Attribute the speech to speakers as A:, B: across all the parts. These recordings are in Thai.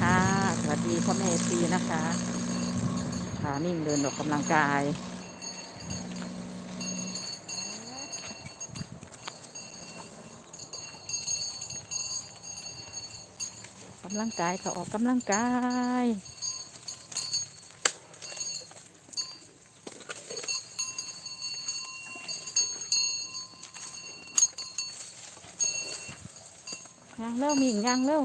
A: ค่ะ สวัสดีพ่อแม่ทีนะคะขานิ่งเดินออกกำลังกาย กำลังกายก็ออกกำลังกายย่างเร็วมิงย่างเร็ว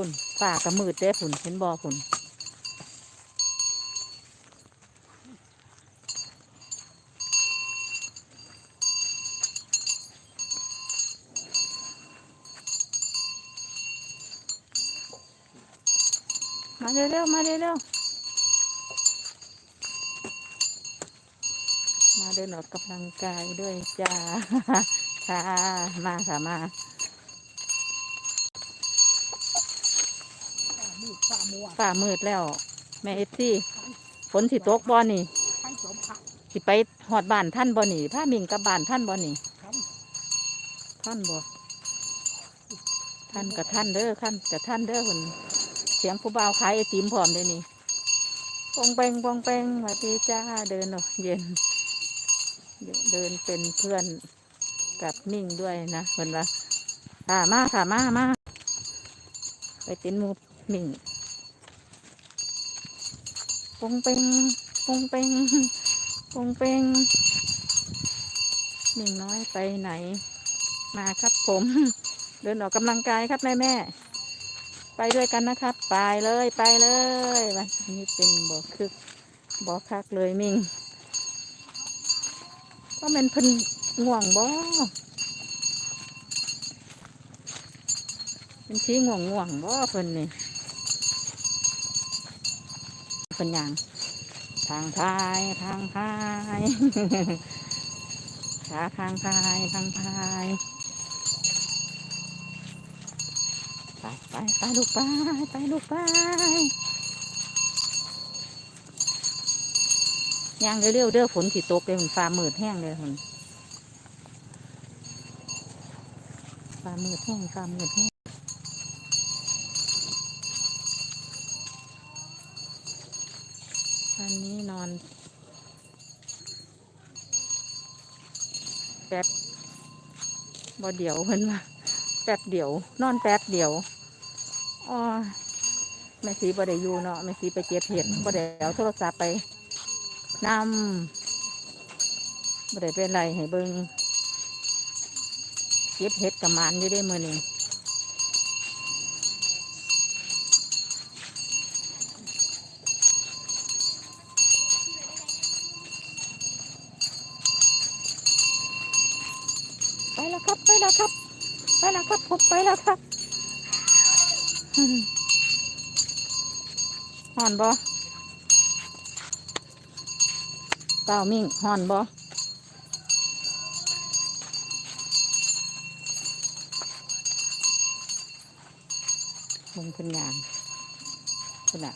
A: ฝุ่นป่ากระมืดเด้ฝุ่นเห็นบอฝุ่นมาเร็วๆมาเร็วๆมาเดินออกกำลังกายด้วยจ้าค่ะมาค่ะมา
B: มืด ฝ่ามัว
A: ฝ่ามืดแล้ว แม่เอฟซีฝนสิตกบ่นี่
B: ท่านสมผัก
A: สิไปหอดบ้านท่านบ่นี่ผ้ามิงกับบ้านท่านบ่นี่
B: ท่าน
A: ท่านบ่ท่านกับท่านเด้อท่านกับท่านเด้อคนเสียงผู้บ่าวขายไอติมพร้อมเด้นี่ปองแปงปองแปงสวัสดีจ้าเดินออกเย็น เดินเป็นเพื่อนกับมิ่งด้วยนะเหมือนว่าค่ะมาค่ะมามาไปเตินหมูมิ่ง ปงเปงปงเปงปงเปงมิ่งน้อยไปไหน มาครับผม เดินออกกำลังกายครับแม่แม่ไปด้วยกันนะครับ ไปเลยไปเลยวันนี้เป็นบ่อคึกบ่อคักเลยมิงก็เป็นพิ่นง่วงบ่เป็นที่ง่วงง่วงบ่เพิ่นนี่ เพิ่นหยังทางพายทางพายขาทางพายทางพายไปไปไปลูกไปไปลูกไปย่างเร็วๆเด้อฝนสิตกเลยมันฟ้ามืดแห้งเลยมันฟ้ามืดแห้งฟ้ามืดแห้ง วันนี้นอนแป๊บบ่เดี๋ยวเพิ่นว่าแป๊บเดี๋ยว นอนแป๊บเดี๋ยวอ๋อแม่สีบ่ได้อยู่เนาะแม่สีไปเก็บเห็ดบ่ได้เอาโทรศัพท์ไปนำบ่ได้เป็นไรให้เบิงเก็บเห็ดกับมันอยู่ได้มือนี้ ครับไปแล้วครับไปแล้วครับผมไปแล้วครับห่อนบ่เต้ามิ่งห่อนบ่มึงเพิ่นยางเพิ่นอะ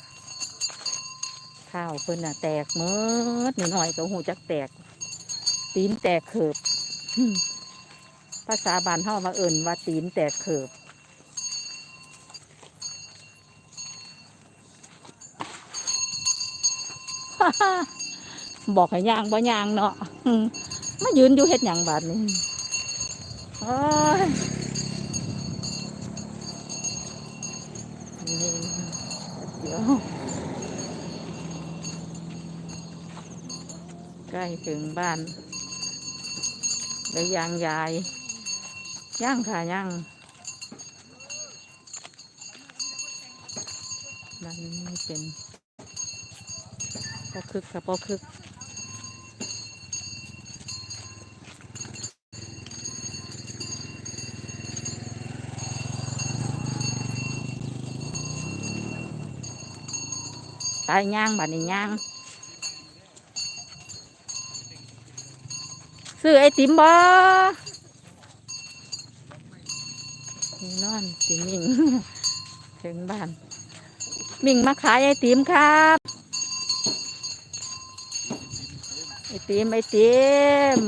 A: ข้าวเพิ่นอะแตกเมืดหน่อยๆก็หูจักแตก ตีนแตกเขิบอืม ภาษาบานเฮาว่าเอิ่นว่าตีนแตกเขิบบอกให้ย่างบ่ย่างเนาะมายืนอยู่เฮ็ดหยังบาดนี้โอ้ยเดี๋ยวใกล้ถึงบ้านได้ยางยาย ย่างค่ะย่างบ้านนี้เป็นพอคึกค่ะพอคึกตายย่างบัดนี้ย่างซื้อไอติมบ่ นอนสิมิงถึงบ้าน มิงมาขายไอติมครับไอติมไอติม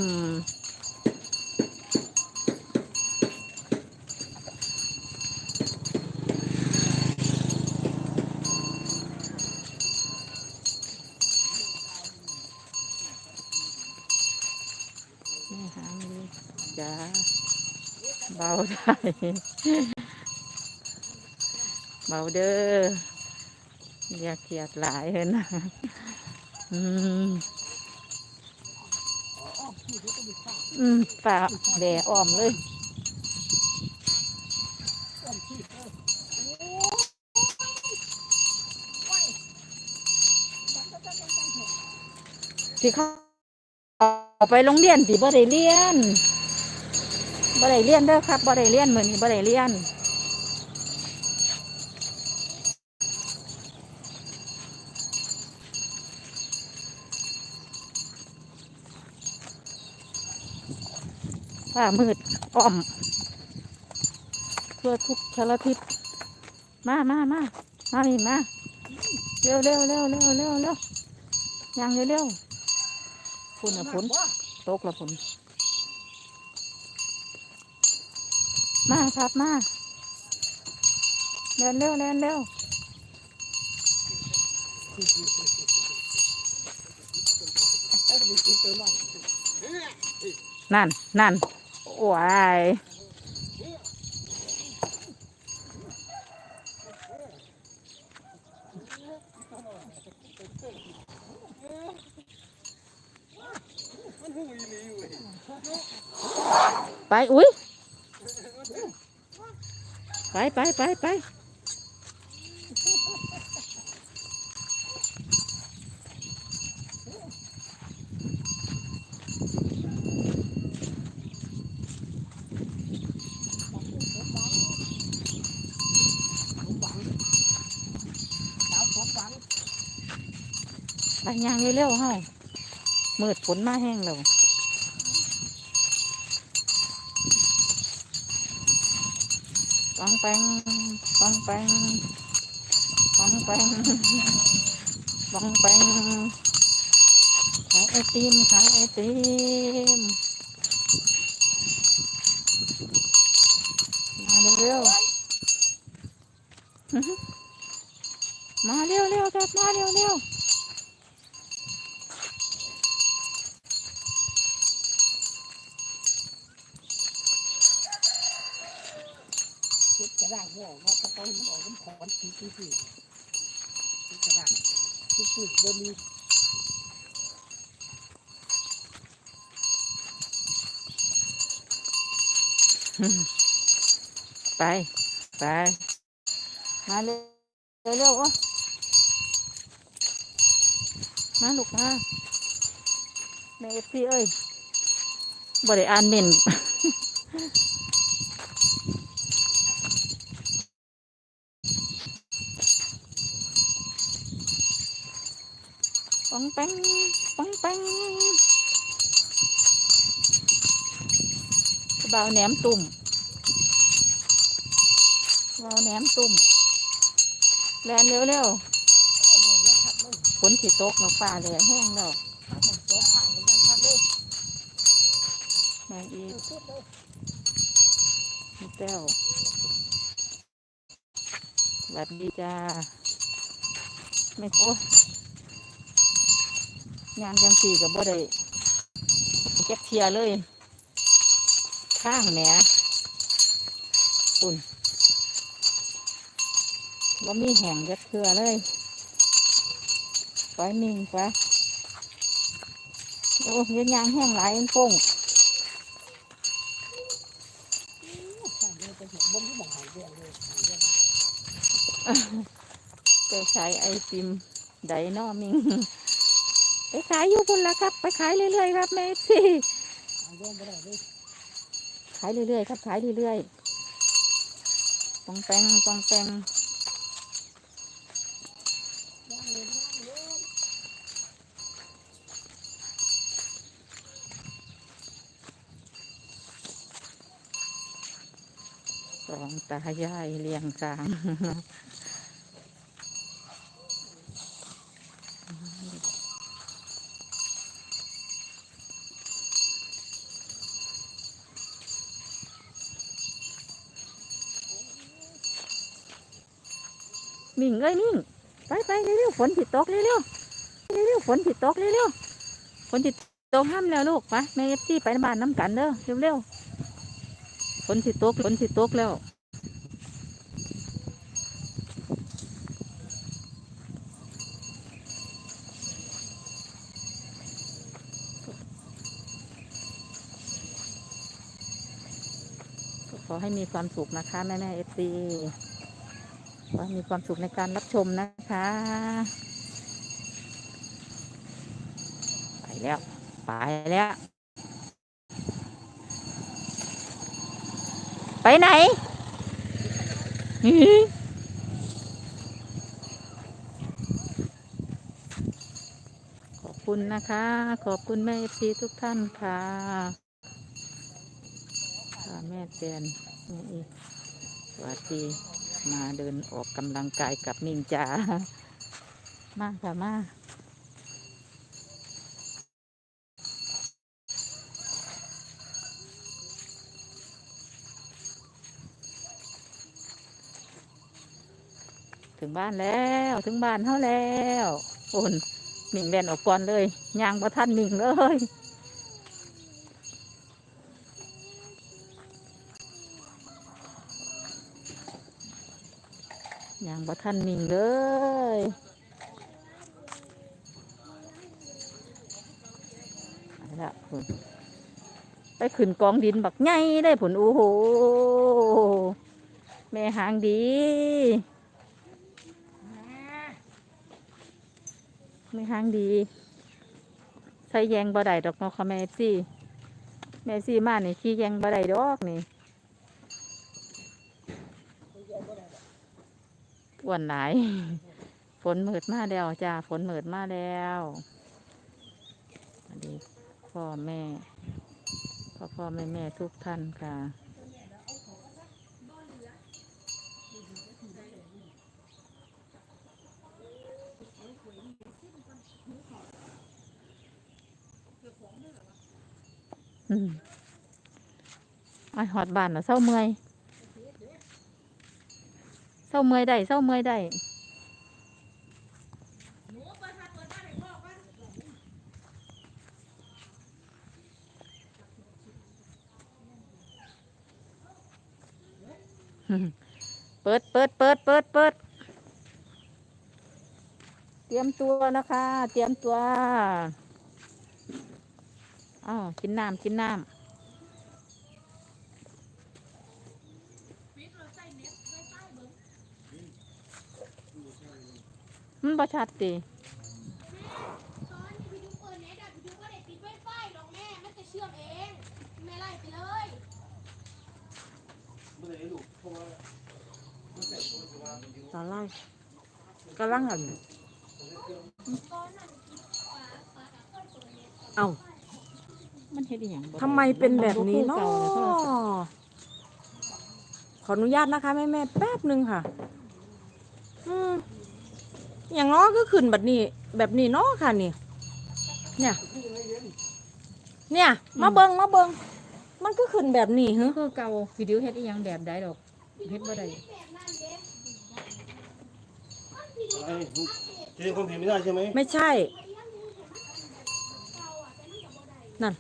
A: บาได้เบาเด้ออย่าเกียดหลายเห็นะอืม
B: อืม
A: อืมฝาแหล่อ้อมเลย
B: ที่เออโอ้ยจังจังจังจังจังเถอะ
A: สิเขาเอาไปโรงเรียนสิบ่ได้เรียน บ่ได้เรียนเด้อครับบ่ได้เรียนเหมือนี้บ่ได้เรียนผ้ามืดอ้อมเทั่วทุกชลทิศมามามามานี่มาเร็วเร็วเร็วเร็วเร็วเร็วยังเร็วเร็วฝนอะฝนตกและฝน มาครับมาเร็วเร็วเร็วเร็วนั่นนั่นว้ายไป อุ้ย ไปไปไปไป
B: สาวสองฝัง
A: ไปย่างเร็วๆเฮามืดฝนมาแห้งแล้ว ปังแปงปังแปงปังแปงปังแปงขายไอติมขายไอติมมาเร็วๆอื้อหือมาเร็วๆครับมาเร็วๆ
B: ชุดกระด้างหัวว่าตะกอนมันออกน้ำขอนสีสีสีชุดกระด้างชุดปุ๋ยบ่มี
A: ไปไปมาเร็วเร็วๆอะมาลูกมาแม่เอฟซีเอ้ยบ่ได้อ่านเมน แปังปังแปังบ่าแหนมตุ่มเราแหนมตุ่มแลนเร็วเร็วฝนสิตกมาฟ้าเลยแห้งแล้ว
B: มันสองอนกันขับเลย
A: มาอีมีแต้วสวัสดีจ้าไม่โอ้ ยามจังสีกับบ่ได้เก็บเทียเลย ข้างแหมอุ่นว่ามีแห่งเก็บเทือเลยปล่อยมิงไปโอ้ยยางแห้งหลายมันฟง
B: ไปเห็นบนที่หมองหายเดียวเลยหายเดียวเลย
A: ไอติมไดนอมิง ไปขายอยู่พุ่นละครับ ไปขายเรื่อยๆครับแม่พี่ขายเรื่อยๆครับ ขายเรื่อยๆปองแปงปองแปง
B: ย่างเลยย่างเลย
A: สองตายายเลี้ยงกลาง มิ่งเอ้ยมิ่งไปไปเร็วๆฝนติดตกเร็วๆเร็วๆฝนติดตกเร็วๆฝนติดตกห้ามแล้วลูกไปแม่เอฟซีไปบ้านน้ำกันเด้อเร็วๆฝนสิตกฝนสิตกแล้วขอให้มีความสุขนะคะ แม่แม่เอฟซี ขอให้มีความสุขในการรับชมนะคะ ไปแล้ว ไปแล้ว ไปไหนขอบคุณนะคะ ขอบคุณแม่เอฟซีทุกท่านค่ะค่ะแม่แตนแม่อีสวัสดี มาเดินออกกำลังกายกับนินจา มาค่ะมาถึงบ้านแล้วถึงบ้านเท่าแล้วโอนมิงแลนออกก่อนเลยยางประทันมิงเลย บ่ทันมิงเลยไปละพุ่นไปขึ้นกองดินบักใหญ่ได้ผลโอ้โห แม่หางดีแม่หางดีใส่แยงบ่ได้ดอกเนาะค่ะแม่ซี่ แม่ซี่มานี่ขี้แยงบ่ได้ดอกนี่ อ้วนหลาย ฝนหมืดมาแล้วจ้าฝนหมืดมาแล้วสวัสดีพ่อแม่ พ่อพ่อแม่แม่ทุกท่านค่ะอืมไอหอดบานนะเศร้าเมื่อย ศร้าเมื่อยได้เศร้าเมื่อยได้เปิดเปิดเปิดเปิดเปิดเตรียมตัวนะคะ เตรียมตัวอ้าวกินน้ำกินน้ำ มันประชัดติ
C: ตอนที่พี่ดูเปิดเน็ตอะพี่ดูก็ได้ปิดไวไฟหรอกแม่มันจะเชื่อมเองแม่ไล่ไปเลย
D: ตอนแรกกำลังอะเอ้า
A: มันเฮ็ดอหย่างบ่ด้
D: ทำไมเป็นแบบนี้เนาะ
A: มับ่คือเก่าเลยโทรศัพท์
D: ขออนุญาตนะคะแม่แม่ๆแป๊บหนึ่งค่ะอืม อย่างน้อก็ขึ้นแบบนี้ แบบนี้เนาะค่ะนี่ เนี่ย เนี่ย มาเบิงมาเบิงมันก็ขึ้นแบบนี้ฮึ
A: คือเก่าวิดีโอเฮ็ดอีหยังแบบใดดอกเฮ็ดบ่ได้
E: อะไรเจ๊ความผิดไม่ได้ใช่ไหม
D: ไม่ใช่ นั่น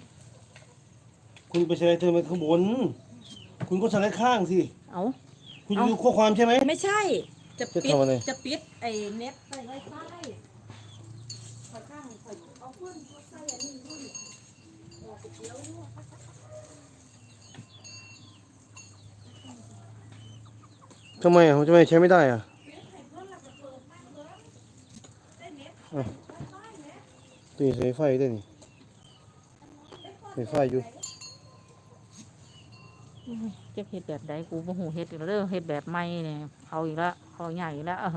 E: คุณไปแชร์เธอมาข้างบน คุณก็สไลด์ข้างสิ
A: เอา
E: คุณ
D: เอ้า
E: ดูข้อความใช่ไหม
D: ไม่ใช่ จะปิด
E: จะทำอะไร
D: จะปิดไอ้เน็ตใส่ไวไฟขอข้างขอเอาเพื่อนใส่อันนี้ด้วย
E: ทำไมอะทำไมใช้ไม่ได้อะอะตีใส่ไฟได้นี่ใส่ไฟอยู่
A: จะเฮ็ดแบบใดกูบ่ฮู้เฮ็ดอีกแล้วเด้อเฮ็ดแบบใหม่เนี่ยเอาอีกแล้วเอาใหญ่อีกแล้วเออ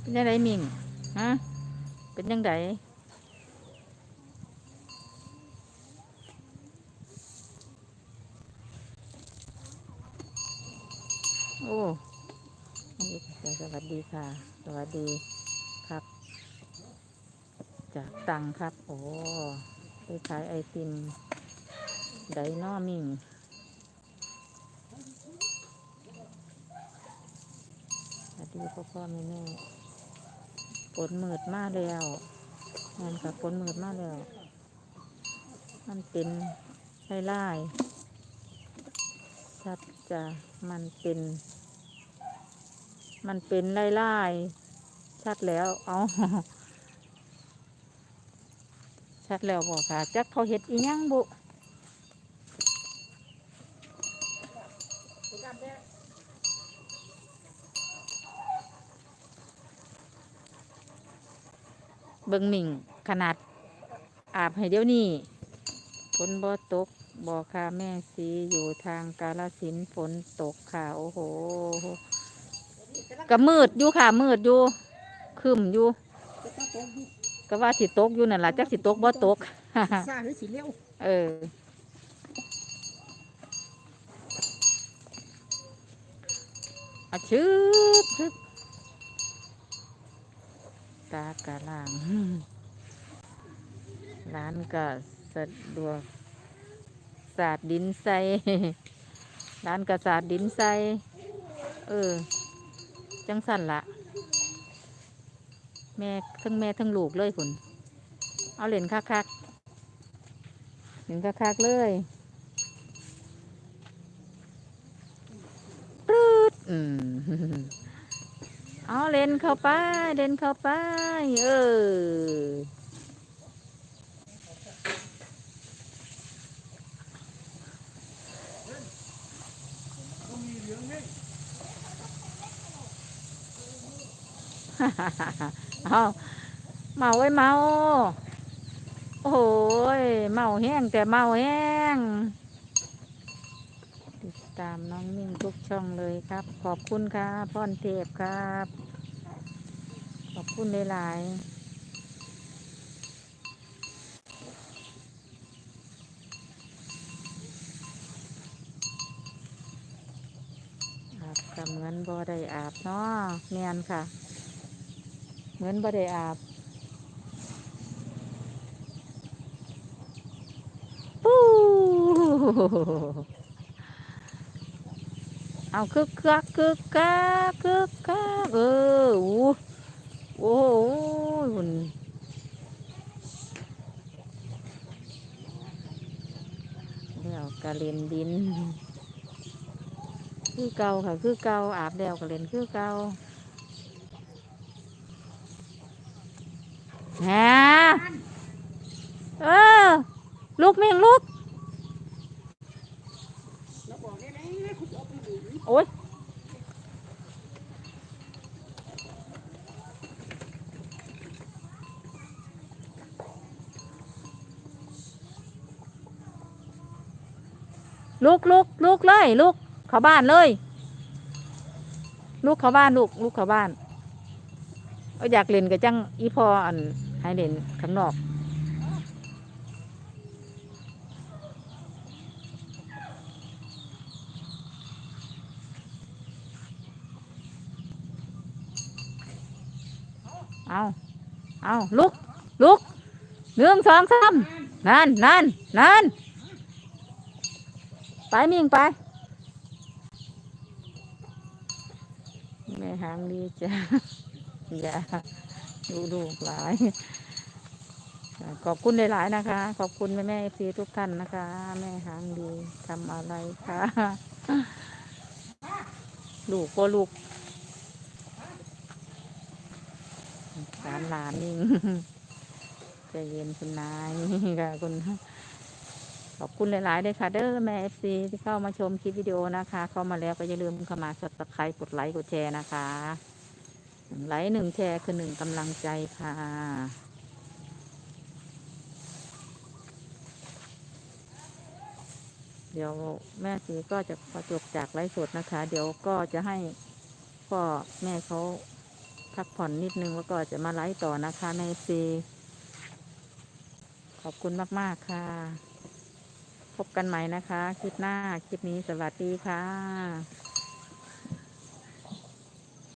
A: เป็นยังไงมิงฮะเป็นยังไง อ้สวัสดีค่ะ สวัสดีครับ จากตังครับ โอ้ไปขายไอติมไดน้อมิงสวัสดีพ่อพ่อแม่แม่ฝนมืดมากแล้วนั่นค่ะฝนมืดมากแล้ว มันเป็นไล่ไล่ชัดจะมันเป็น มันเป็นไล่ไล่ชัดแล้ว เอาชัดแล้วบอกค่ะ จักเขาเห็ดอีหยังบุเบิงหมิ่งขนาด อาบให้เดี๋ยวนี้ฝนบ่ตกบ่ค่ะแม่สีอยู่ทางกาลสินฝนตกค่ะ โอ้โห ก็มืดอยู่ค่ะมืดอยู่ครึมอยู่
B: จะต้องตกอยู่
A: ก็ว่าสิตกอยู่นั่นล่ะจักสิตกบ่ตก
B: ซาหรือสิเร็ว
A: เอออาชืบชึบตากะล่างร้านก็สะดวกสาดดินใส่ร้านก็สาดดินใส่เออ จังสั่นละแม่ทั้งแม่ทั้งลูกเลยคุณเอาเหรียญคักๆถึงคักๆเลยปรืดอืมเอาเล่นเข้าไปเล่นเข้าไป เออ เอาเมาไว้เมาโอ้โหยเมาแห้งแต่เมาแห้งติดตามน้องมิ่งทุกช่องเลยครับ ขอบคุณครับพ่อนเทพครับ ขอบคุณหลายๆอาบกับเหมือนบ่ได้อาบเนาะเนียนค่ะ เหมือนบ่ได้อาบปูเอาคึกคักคึกคักคึกคักเออโอ้โหหุ่นเดี๋ยวกระเล่นดิน คือเก่าค่ะ คือเก่าอาบเดวกระเล่นคือเก่า ฮะเออลูกเมียงลูกโอ้ยลูกลูกลูกเลยลูกเข้าบ้านเลยลูกเข้าบ้านลูกลูกเข้าบ้าน เอาอยากเล่นกับจังอีพออัน ให้เล่นข้างนอกเอาเอาลุก ลุกหนึ่งสองสามนั่นนั่นนั่นไปมิ่งไปแม่หางดีจ้ะอย่าดูดูหลาย ขอบคุณหลายๆนะคะ ขอบคุณแม่แม่เอฟซีทุกท่านนะคะ แม่หางดีทำอะไรคะลูกก็ลูกสามหลานนี่ใจเย็นคุณนายค่ะคุณขอบคุณหลายๆเลยค่ะ เด้อแม่เอฟซีที่เข้ามาชมคลิปวิดีโอนะคะ เข้ามาแล้วก็อย่าลืมเข้ามาสดตะไคร้กดไลค์กดแชร์นะคะหนึ่งไลค์หนึ่งแชร์คือหนึ่งกำลังใจค่ะ เดี๋ยวแม่สีก็จะกระจบจากไลฟ์สดนะคะ เดี๋ยวก็จะให้พ่อแม่เขาพักผ่อนนิดนึงแล้วก็จะมาไลฟ์ต่อนะคะแม่ซีขอบคุณมาก ๆ ค่ะ พบกันใหม่นะคะ คลิปหน้า คลิปนี้สวัสดีค่ะ